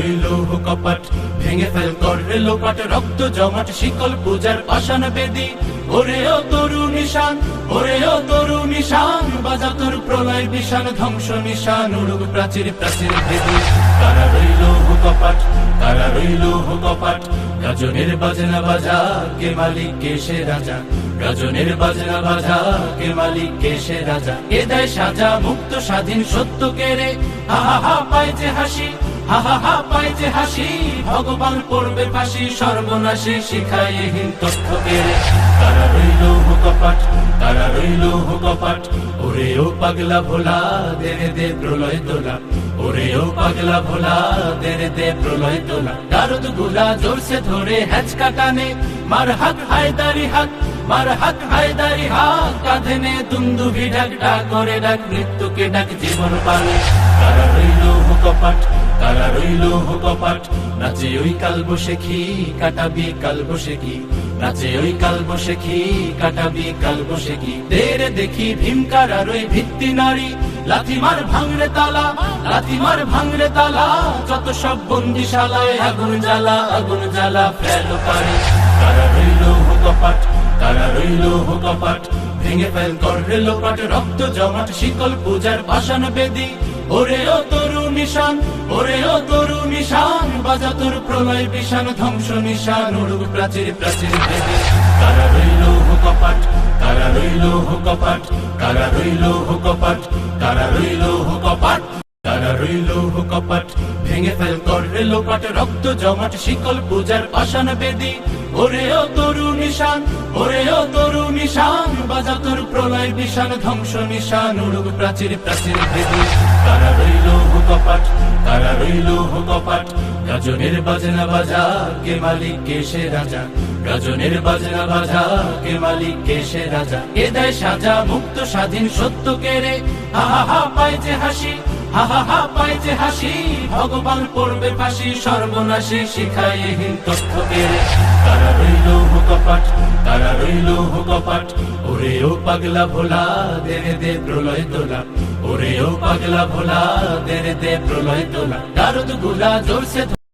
রইল কপাট ভেঙে ফেল করে লোপাট, রক্ত জমাট, শিকল পূজার পাষাণ বেদি। ওরে ও তরু নিশান, ওরে ও তরু নিশান, বাজা তোর প্রলয় বিশান ধ্বংস নিশান উড়ুক প্রাচীর প্রাচীর ভেদি তারা রইল কপাট তারা রইল কপাট গাজনের বাজনা বাজা, কে মালিক, কে সে রাজা? গাজনের বাজনা বাজা, কে মালিক, কে সে রাজা? এ দেয় সাজা, মুক্ত স্বাধীন সত্য কেড়ে হা হা হা, পায় যে হাসি। তারা রইল কপাট তারা পাগলা ভোলা দেরে দে প্রলয় তোলা। ওরে পাগলা ভোলা দেরে দে প্রলয় তোলা। দারুদগুলা জোরসে ধরে হ্যাচকা টানে মার হাক, হায়দারি হাক মার হাক হায়দারি হাক কাঁধে নে দুন্দুভি ডাক ডাক করে ডাক, মৃত্যুকে ডাক, জীবন পালে। তারা রইল কপাট তারা রইল কপাট নাচে ওই কাল বসে খি কাটাবি কাল বসে কি? নাচে ওই কাল বসে খি কাটাবি কাল বসে কি? তেরে দেখি ভীমকার আর ওই ভিত্তি নারী। লাথিমার ভাঙরে তালা লাথিমার ভাঙরে তালা। যত সব বন্দিশালায় আগুন জ্বালা আগুন জ্বালা ফেল পারে। তারা রইল কপাট তারা রইল ভেঙে ফেল করে লোপাট রক্ত জমাট, শিকল পূজার পাষাণ বেদি। ওরে ও তরু নিশান, ওরে ও তরু নিশান, বাজা তোর প্রলয় বিশান ধ্বংস নিশান, উড়ুক প্রাচীর প্রাচীর বেদি। তারা রইল কপাট তারা রইল কপাট তারা রইল কপাট তারা রইল রইল কপাট ভেঙে ফেল করে লোপাট, রক্ত জমাট, শিকল পূজার পাষাণ বেদি। ওরে ও তরু নিশান ওরে ও তরু নিশান বাজা তোর প্রলয় বিশান ধ্বংস নিশান, উড়ুক প্রাচীর প্রাচীর ভেদি তারা রইল কপাট তারা রইল কপাট গাজনের বাজনা বাজা, কে মালিক, কে সে রাজা? গাজনের বাজনা বাজা, কে মালিক, কে সে রাজা? এ দেয় সাজা, মুক্ত স্বাধীন সত্য হা হা হা, পায় যে হাসি। হা হাসি, ভগবান পড়বে ফাঁসি, সর্বনাশী শিখায় হীন তথ্য তারা রইল হুকপাট, তারা রইল হুকপাট, ওরে ও পাগলা ভোলা দেরে দে প্রলয় তোলা। ওরে ও পাগলা ভোলা দেরে দে প্রলয় তোলা। দারুদগুলা জোরসে